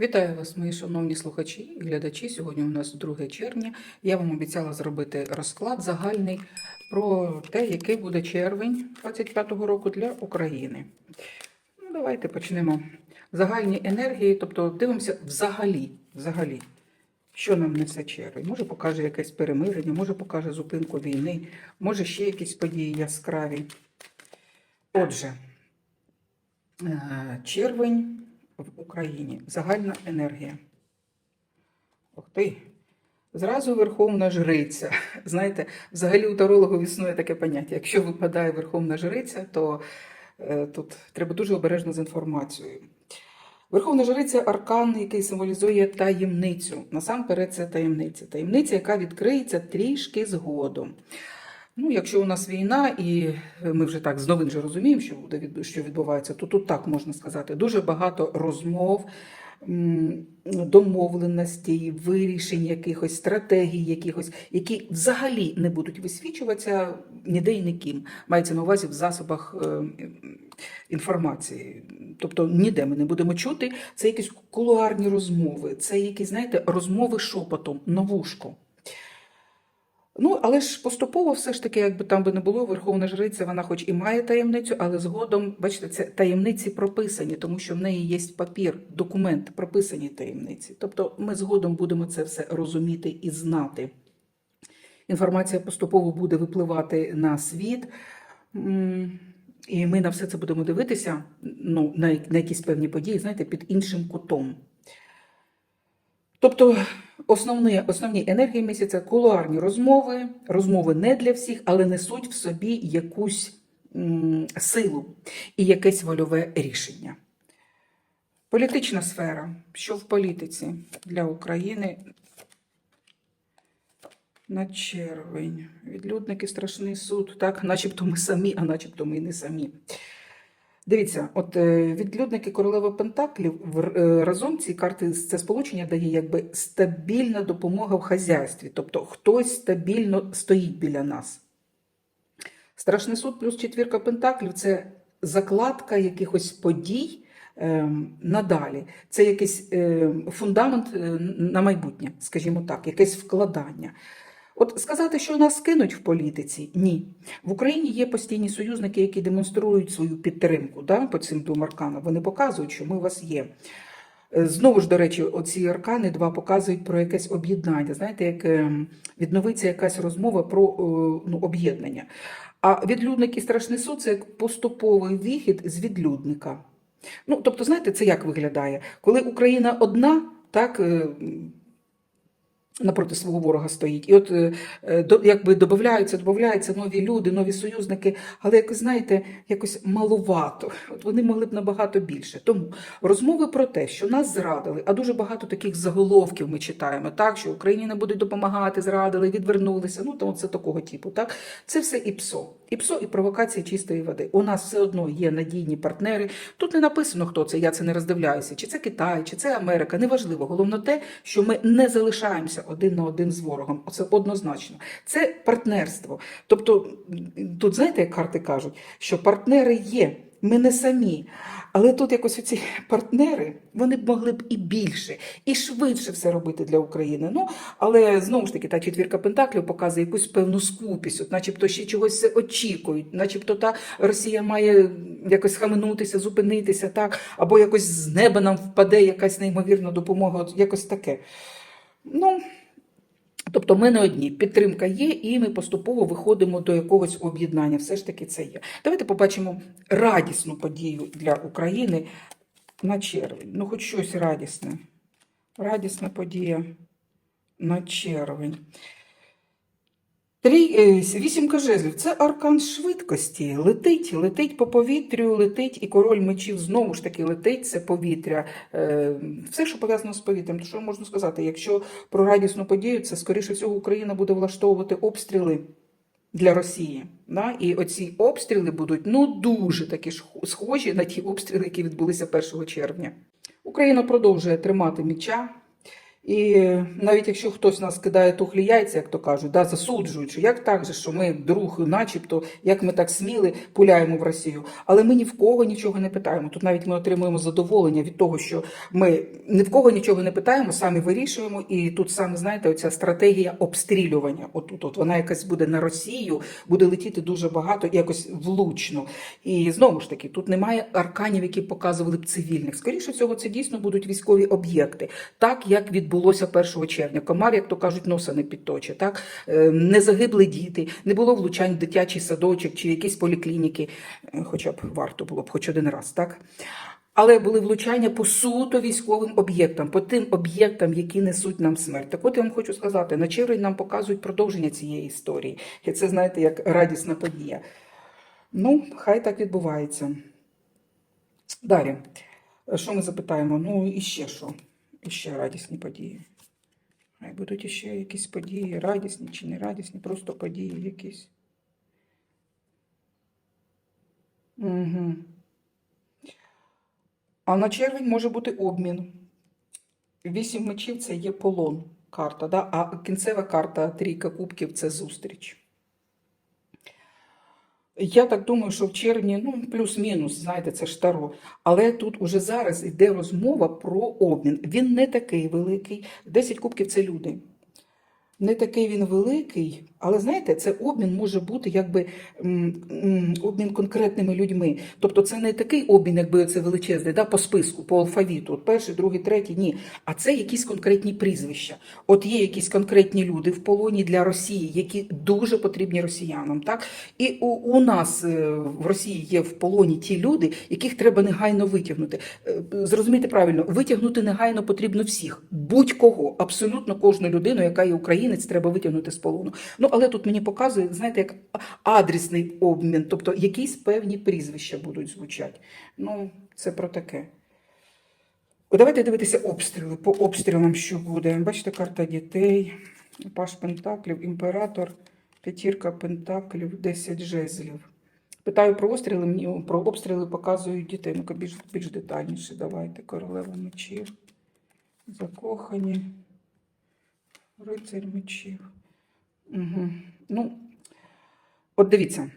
Вітаю вас, мої шановні слухачі і глядачі. Сьогодні у нас 2 червня. Я вам обіцяла зробити розклад загальний про те, який буде червень 25-го року для України. Ну, давайте почнемо. Загальні енергії, тобто дивимося взагалі, взагалі, що нам несе червень. Може покаже якесь перемирення, може покаже зупинку війни, може ще якісь події яскраві. Отже, е, червень в Україні. Загальна енергія. Ух ти. Зразу Верховна Жриця. Знаєте, взагалі у тарологів існує таке поняття. Якщо випадає Верховна Жриця, то е, тут треба дуже обережно з інформацією. Верховна Жриця аркан, який символізує таємницю. Насамперед, це таємниця. Таємниця, яка відкриється трішки згодом. Ну, якщо у нас війна, і ми вже так з новин же розуміємо, що буде що відбувається, то тут так можна сказати. Дуже багато розмов, домовленостей, вирішень якихось, стратегій якихось, які взагалі не будуть висвічуватися ніде і ніким. Мається на увазі в засобах е, інформації. Тобто ніде ми не будемо чути. Це якісь кулуарні розмови, це якісь, знаєте, розмови шепотом, на вушко. Ну, але ж поступово все ж таки, якби там би не було, Верховна Жриця, вона хоч і має таємницю, але згодом, бачите, це таємниці прописані, тому що в неї є папір, документ, прописані таємниці. Тобто ми згодом будемо це все розуміти і знати. Інформація поступово буде випливати на світ. І ми на все це будемо дивитися, ну, на, якісь певні події, знаєте, під іншим кутом. Тобто основні, основні енергії місяця кулуарні розмови, розмови не для всіх, але несуть в собі якусь м, силу і якесь вольове рішення. Політична сфера. Що в політиці для України на червень? Відлюдники, страшний суд. Так, начебто ми самі, а начебто ми не самі. Дивіться, от е, відлюдники королеви Пентаклів е, разом ці карти це сполучення дає якби стабільна допомога в хазяйстві, тобто хтось стабільно стоїть біля нас. Страшний суд плюс четвірка Пентаклів це закладка якихось подій ем, надалі. Це якийсь ем, фундамент е, на майбутнє, скажімо так, якесь вкладання. От сказати, що нас кинуть в політиці, ні. В Україні є постійні союзники, які демонструють свою підтримку да, по цим двом арканам. Вони показують, що ми у вас є. Е, Знову ж, до речі, оці аркани два показують про якесь об'єднання. Знаєте, як ем, відновиться якась розмова про е, ну, об'єднання. А відлюдник і страшний суд це як поступовий вихід з відлюдника. Ну, тобто, знаєте, це як виглядає? Коли Україна одна, так. Напроти свого ворога стоїть. І от е, е, до- якби додаються, додаються нові люди, нові союзники, але якось, знаєте, якось малувато. От вони могли б набагато більше. Тому розмови про те, що нас зрадили, а дуже багато таких заголовків ми читаємо, так, що Україні не будуть допомагати, зрадили, відвернулися. Ну, то це такого типу. Так? Це все і ПСО. І ПСО, і провокації чистої води. У нас все одно є надійні партнери. Тут не написано, хто це, я це не роздивляюся, чи це Китай, чи це Америка. Неважливо. Головне те, що ми не залишаємося один на один з ворогом. Оце однозначно. Це партнерство. Тобто, тут знаєте, як карти кажуть, що партнери є. Ми не самі. Але тут якось ці партнери вони б могли б і більше, і швидше все робити для України. Ну, але знову ж таки, та четвірка Пентаклів показує якусь певну скупість, от начебто ще чогось очікують, начебто та Росія має якось хаменутися, зупинитися, так, або якось з неба нам впаде якась неймовірна допомога, от якось таке. Ну, Тобто ми не одні, підтримка є, і ми поступово виходимо до якогось об'єднання. Все ж таки це є. Давайте побачимо радісну подію для України на червень. Ну, хоч щось радісне. Радісна подія на червень. Е, вісімка жезлів це аркан швидкості. Летить, летить по повітрю, летить, і король мечів знову ж таки летить, це повітря. Е, Все, що пов'язано з повітрям. То що можна сказати? Якщо про радісну подію, це скоріше всього Україна буде влаштовувати обстріли для Росії. Да? І оці обстріли будуть ну дуже такі ж схожі на ті обстріли, які відбулися 1 червня. Україна продовжує тримати меча. І навіть якщо хтось нас кидає тухлі яйця, як то кажуть, да, засуджуючи, як так же, що ми друг, начебто, як ми так сміли пуляємо в Росію. Але ми ні в кого нічого не питаємо. Тут навіть ми отримуємо задоволення від того, що ми ні в кого нічого не питаємо, самі вирішуємо. І тут саме знаєте, оця стратегія обстрілювання. Отут, от вона якась буде на Росію, буде летіти дуже багато якось влучно. І знову ж таки, тут немає арканів, які показували б цивільних. Скоріше всього, це дійсно будуть військові об'єкти, так як відбулося 1 червня. Комар, як то кажуть, носа не підточе. Так Е, не загибли діти, не було влучань в дитячий садочок чи якісь поліклініки, Е, хоча б варто було б хоч один раз, так. Але були влучання по суто військовим об'єктам, по тим об'єктам, які несуть нам смерть. Так от я вам хочу сказати, на червень нам показують продовження цієї історії. І це, знаєте, як радісна подія. Ну, хай так відбувається. Далі. Що ми запитаємо? Ну, і ще що? І ще радісні події. Хай будуть іще якісь події, радісні чи не радісні, просто події якісь. Угу. А на червень може бути обмін. Вісім мечів це є полон карта, да? а кінцева карта трійка кубків це зустріч. Я так думаю, що в червні, ну, плюс-мінус, знаєте, це ж таро. Але тут уже зараз йде розмова про обмін. Він не такий великий. 10 кубків це люди. Не такий він великий, але знаєте, це обмін може бути якби обмін конкретними людьми. Тобто це не такий обмін, якби це величезний, да, по списку, по алфавіту. От перший, другий, третій, ні. А це якісь конкретні прізвища. От є якісь конкретні люди в полоні для Росії, які дуже потрібні росіянам. Так? І у, у нас е, в Росії є в полоні ті люди, яких треба негайно витягнути. Е, Зрозумійте правильно, витягнути негайно потрібно всіх, будь-кого, абсолютно кожну людину, яка є українець, треба витягнути з полону. Ну але тут мені показує, знаєте, як адресний обмін, тобто якісь певні прізвища будуть звучати. Ну, це про таке. Давайте дивитися обстріли. По обстрілам що буде. Бачите, карта дітей, Паш Пентаклів, імператор, п'ятірка Пентаклів, 10 жезлів. Питаю про обстріли, мені про обстріли показують дітей. Ну-ка більш, більш детальніше. Давайте. Королева мечів. Закохані. Рицарь мечів. Угу. Ну, от дивіться.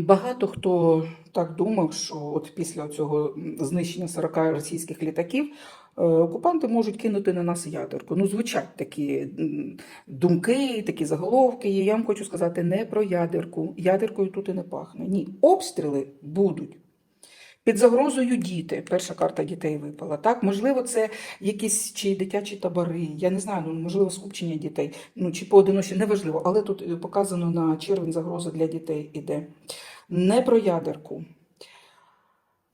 Багато хто так думав, що от після цього знищення 40 російських літаків е, окупанти можуть кинути на нас ядерку. Ну, звучать такі думки, такі заголовки. І я вам хочу сказати не про ядерку. Ядеркою тут і не пахне. Ні, обстріли будуть. Під загрозою діти. Перша карта дітей випала. Так, можливо, це якісь чи дитячі табори. Я не знаю, ну можливо, скупчення дітей, ну чи поодиночі, неважливо. Але тут е, показано на червень загроза для дітей іде. Не про ядерку.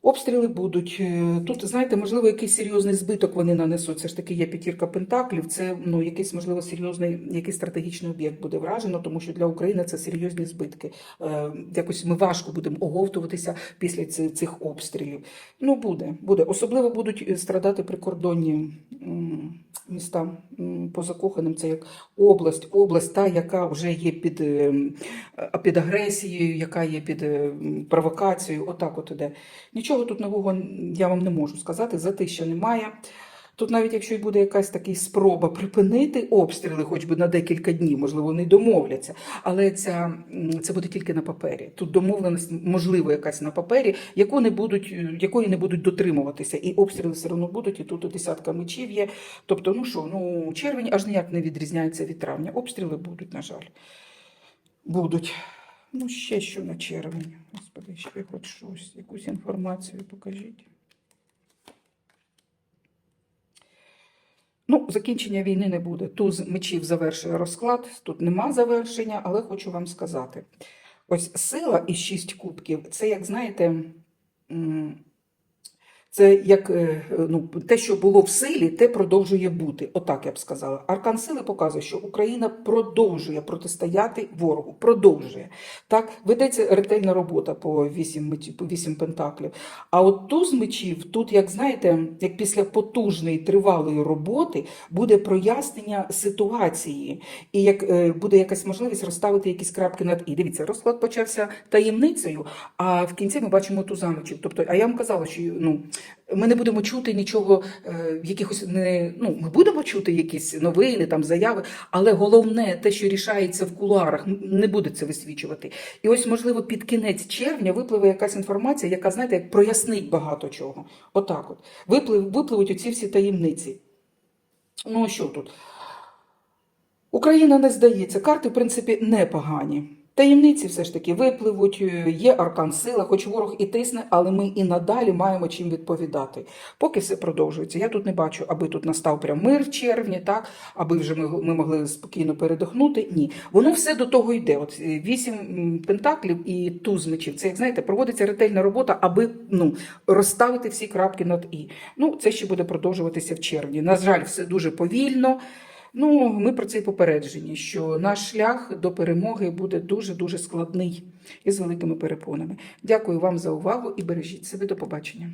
Обстріли будуть. Е, Тут, знаєте, можливо, якийсь серйозний збиток вони нанесуть. Це ж таки є п'ятірка пентаклів. Це ну, якийсь, можливо, серйозний, якийсь стратегічний об'єкт буде вражено, тому що для України це серйозні збитки. Е, якось ми важко будемо оговтуватися після цих обстрілів. Ну, буде, буде. Особливо будуть е, страдати прикордонні міста по закоханим. Це як область, область, та, яка вже є під, е, під агресією, яка є під провокацією. Отак от іде. Нічого тут нового я вам не можу сказати, затища немає. Тут навіть якщо й буде якась така спроба припинити обстріли, хоч би на декілька днів, можливо, вони домовляться, але ця, це буде тільки на папері. Тут домовленість, можливо, якась на папері, яку не будуть, якої не будуть дотримуватися. І обстріли все одно будуть, і тут десятка мечів є. Тобто, ну що, ну червень аж ніяк не відрізняється від травня. Обстріли будуть, на жаль. Будуть. Ну, ще що на червень. Господи, ще хоч щось, якусь інформацію покажіть. Ну, закінчення війни не буде. Туз мечів завершує розклад, тут нема завершення, але хочу вам сказати. Ось сила і шість кубків це, як знаєте, це як е, ну, те, що було в силі, те продовжує бути. Отак я б сказала. Аркан сили показує, що Україна продовжує протистояти ворогу. Продовжує. Так, ведеться ретельна робота по вісім, мечів- по вісім пентаклів. А от туз мечів, тут, як знаєте, як після потужної тривалої роботи буде прояснення ситуації, і як е, буде якась можливість розставити якісь крапки над і. Дивіться, розклад почався таємницею, а в кінці ми бачимо туза мечів. Тобто, а я вам казала, що ну ми не будемо чути нічого, е, якихось не ну, ми будемо чути якісь новини, там заяви, але головне, те, що рішається в кулуарах, не буде це висвічувати. І ось, можливо, під кінець червня випливе якась інформація, яка, знаєте, як прояснить багато чого. Отак от. Виплив, випливуть оці всі таємниці. Ну, що тут? Україна не здається. Карти, в принципі, непогані. Таємниці все ж таки випливуть, е, є аркан сила, хоч ворог і тисне, але ми і надалі маємо чим відповідати. Поки все продовжується. Я тут не бачу, аби тут настав прям мир в червні, так, аби вже ми, ми могли спокійно передохнути. Ні. Воно все до того йде. От е, вісім пентаклів і туз мечів. Це, як знаєте, проводиться ретельна робота, аби ну, розставити всі крапки над і. Ну, це ще буде продовжуватися в червні. На жаль, все дуже повільно. Ну, ми про це й попереджені, що наш шлях до перемоги буде дуже-дуже складний і з великими перепонами. Дякую вам за увагу і бережіть себе. До побачення.